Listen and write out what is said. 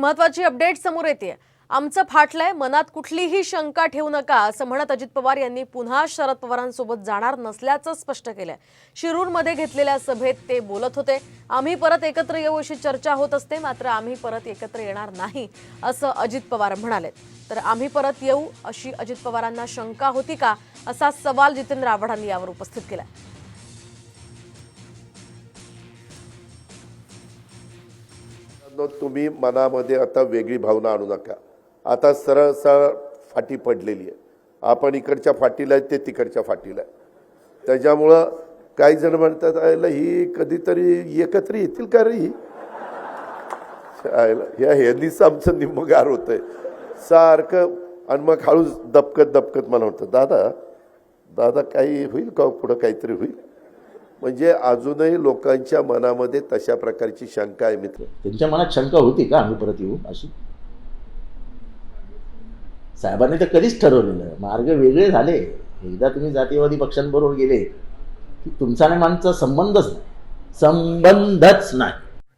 महत्वाची अपडेट समोर येते आमचं फाटलंय मनात कुठलीही शंका ठेवू नका असं म्हणत अजित पवार यांनी पुन्हा शरद पवारांसोबत जाणार नसल्याचं स्पष्ट केलंय. शिरूरमध्ये घेतलेल्या सभेत ते बोलत होते आम्ही परत एकत्र येऊ अशी चर्चा होत असते मात्र आम्ही परत एकत्र येणार नाही असं अजित पवार म्हणाले. तर आम्ही परत येऊ अशी अजित पवारांना शंका होती का? असा सवाल जितेंद्र आव्हाडांनी यावर उपस्थित केला प्रश्न तुम्ही मनामध्ये आता वेगळी भावना आणू नका. आता सरळ सरळ फाटी पडलेली आहे. आपण इकडच्या फाटीला आहे ते तिकडच्या फाटीला आहे त्याच्यामुळं काही जण म्हणतात आयला ही कधीतरी एकत्र येतील का रे ही? आयला ह्या ह्यांनीच आमचं निम्मगार आहे सारखं आणि मग हळूच दपकत दपकत मला म्हणतं दादा दादा काही होईल का हो? पुढं काहीतरी होईल? म्हणजे अजूनही लोकांच्या मनामध्ये तशा प्रकारची शंका आहे मित्र. त्यांच्या मनात शंका होती का आम्ही परत येऊ अशी? साहेबांनी तर कधीच ठरवलेलं मार्ग वेगळे झाले. एकदा तुम्ही जातीयवादी पक्षांबरोबर गेले की तुमचा आणि मानचा संबंधच नाही. संबंधच नाही.